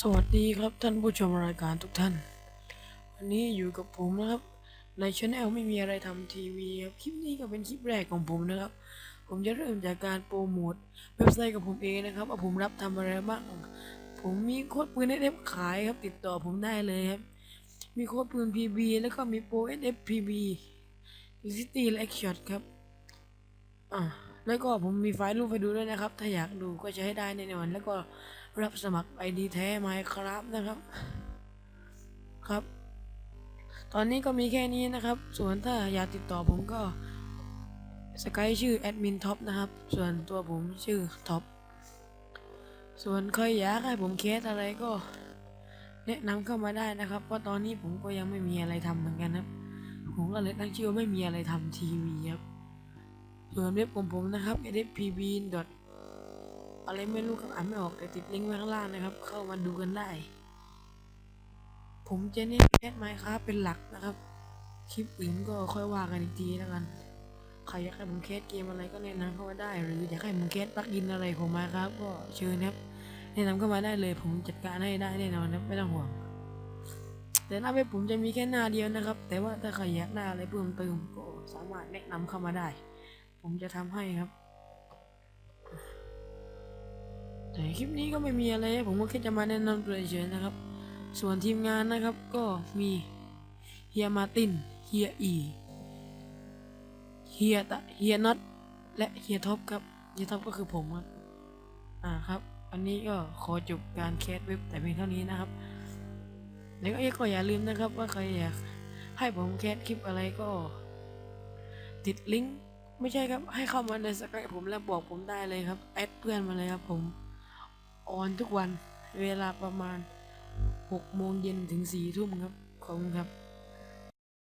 สวัสดีครับท่านผู้ชมรายการทุกท่าน วันนี้อยู่กับผมนะครับ ในช anel ไม่มีอะไรทำทีวีครับคลิปนี้ก็เป็นคลิปแรกของผมนะครับ ผมจะเริ่มจากการโปรโมทเว็บไซต์ของผมเองนะครับว่าผมรับทำอะไรบ้างผมมีโค้ดปืน SF ขายครับติดต่อผมได้เลยครับ มีโค้ดปืน PB แล้วก็มีโปร SF PB City และ Shot ครับอ่า แล้วก็ผมมีไฟล์รูปให้ดูด้วยนะครับ ถ้าอยากดูก็จะใช้ได้แน่นอนแล้วก็รับสมัครไอดีแท้ไมครับนะครับครับ ตอนนี้ก็มีแค่นี้นะครับ ส่วนถ้าอยากติดต่อผมก็สกายชื่อแอดมินท็อปนะครับ ส่วนตัวผมชื่อท็อปส่วนใครอยากให้ผมเคสอะไรก็แนะนำเข้ามาได้นะครับ เพราะตอนนี้ผมก็ยังไม่มีอะไรทำเหมือนกันครับ ผมก็เลยตั้งชื่อว่าไม่มีอะไรทำทีวีครับ ส่วนเว็บของผมนะครับ edpb. อะไรไม่รู้ครับอ่านไม่ออกแต่ติดลิงก์ไว้ข้างล่างนะครับ เข้ามาดูกันได้ ผมจะเน้นแอดไมค์ครับเป็นหลักนะครับ คลิปอื่นก็ค่อยว่ากันอีกทีแล้วกันใครอยากให้ผมแคสเกมอะไรก็แนะนำเข้ามาได้ หรืออยากให้ผมแคสปลั๊กอินอะไรของมาครับ ก็เชิญครับ แนะนำเข้ามาได้เลย ผมจัดการให้ได้แน่นอนครับไม่ต้องห่วง แต่หน้าเว็บผมจะมีแค่หน้าเดียวนะครับ แต่ว่าถ้าใครอยากหน้าอะไรเพิ่มเติมก็สามารถแนะนำเข้ามาได้ ผมจะทำให้ครับ แต่คลิปนี้ก็ไม่มีอะไร ผมก็แค่จะมาแนะนำตัวเฉยๆนะครับ ส่วนทีมงานนะครับก็มีเฮียมาตินเฮียอีเฮียตะเฮียน็อตและเฮียท็อปครับเฮียท็อปก็คือผมครับอ่าครับ อันนี้ก็ขอจบการแคสเว็บแต่เพียงเท่านี้นะครับแล้วก็ก็อย่าลืมนะครับว่าใครอยากให้ผมแคสคลิปอะไรก็ติดลิงก์ ไม่ใช่ครับ ให้เข้ามาในสกายผมแล้วบอกผมได้เลยครับ แอดเพื่อนมาเลยครับผมออนทุกวันเวลาประมาณ6โมงเย็นถึง4ทุ่มครับ ขอบคุณครับ